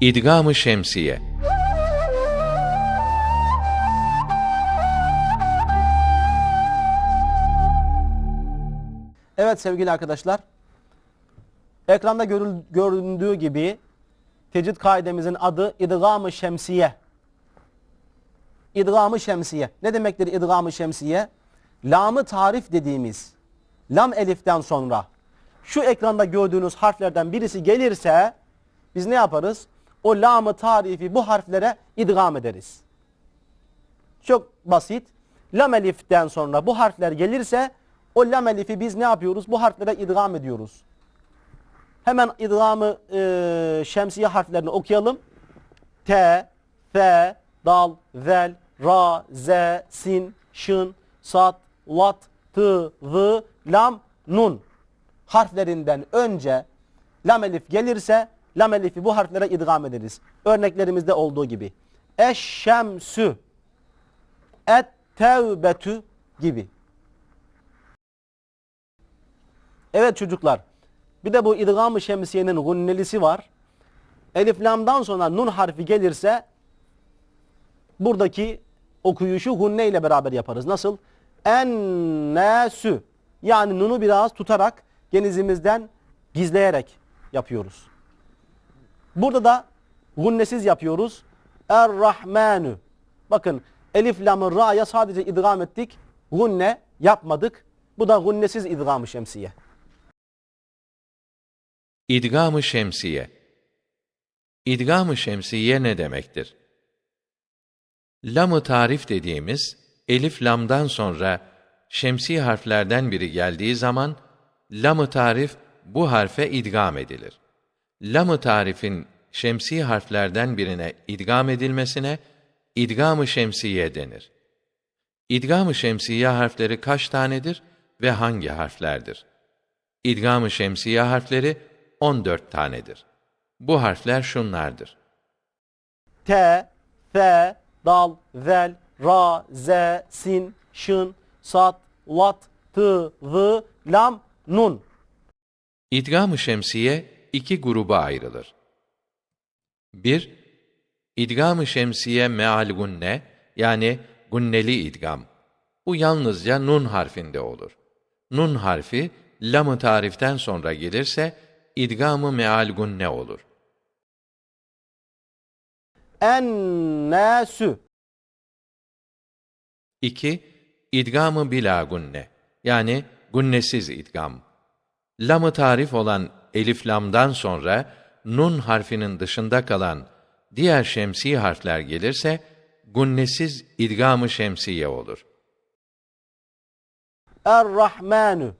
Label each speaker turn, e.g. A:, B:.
A: İdgam-ı Şemsiye
B: Evet sevgili arkadaşlar. Ekranda görül- göründüğü gibi tecid kaidemizin adı idgam-ı şemsiye. İdgam-ı şemsiye. Ne demektir idgam-ı şemsiye? Lamı tarif dediğimiz lam eliften sonra şu ekranda gördüğünüz harflerden birisi gelirse biz ne yaparız? O lamı tarifi bu harflere idgam ederiz. Çok basit. Lam eliften sonra bu harfler gelirse o lam elifi biz ne yapıyoruz? Bu harflere idgam ediyoruz. Hemen idgamı e, şemsiye harflerini okuyalım. T, F, Dal, Zel, Ra, Z, Sin, Şın, Sat, Lat, Tı, V, Lam, Nun harflerinden önce lam elif gelirse lam elifi bu harflere idgam ederiz. Örneklerimizde olduğu gibi. Eşşemsü, et tevbetü gibi. Evet çocuklar. Bir de bu idgam-ı şemsiyenin gunnelisi var. Elif lamdan sonra nun harfi gelirse buradaki okuyuşu gunne ile beraber yaparız. Nasıl? Ennâsü. Yani nunu biraz tutarak genizimizden gizleyerek yapıyoruz. Burada da gunnesiz yapıyoruz. Er-Rahmanü. Bakın elif lamı ra'ya sadece idgam ettik. Gunne yapmadık. Bu da gunnesiz idgam-ı şemsiye.
A: İdgam-ı Şemsiye İdgam-ı Şemsiye ne demektir? Lam-ı tarif dediğimiz elif lamdan sonra şemsi harflerden biri geldiği zaman lam-ı tarif bu harfe idgam edilir. Lam-ı tarifin şemsi harflerden birine idgam edilmesine idgam-ı şemsiye denir. İdgam-ı şemsiye harfleri kaç tanedir ve hangi harflerdir? İdgam-ı şemsiye harfleri 14 tanedir. Bu harfler şunlardır.
B: T, F, Dal, Zel, Ra, Z, Sin, Şın, Sat, Lat, Tı, V, Lam, Nun.
A: İdgam-ı şemsiye iki gruba ayrılır. 1. İdgam-ı şemsiye meal gunne yani gunneli idgam. Bu yalnızca nun harfinde olur. Nun harfi lam-ı tariften sonra gelirse idgam-ı meal gunne olur.
B: Ennâsü.
A: 2. İdgam-ı bila gunne yani gunnesiz idgam. Lam-ı tarif olan elif lamdan sonra nun harfinin dışında kalan diğer şemsi harfler gelirse gunnesiz idgam-ı şemsiye olur.
B: Er-Rahmanü.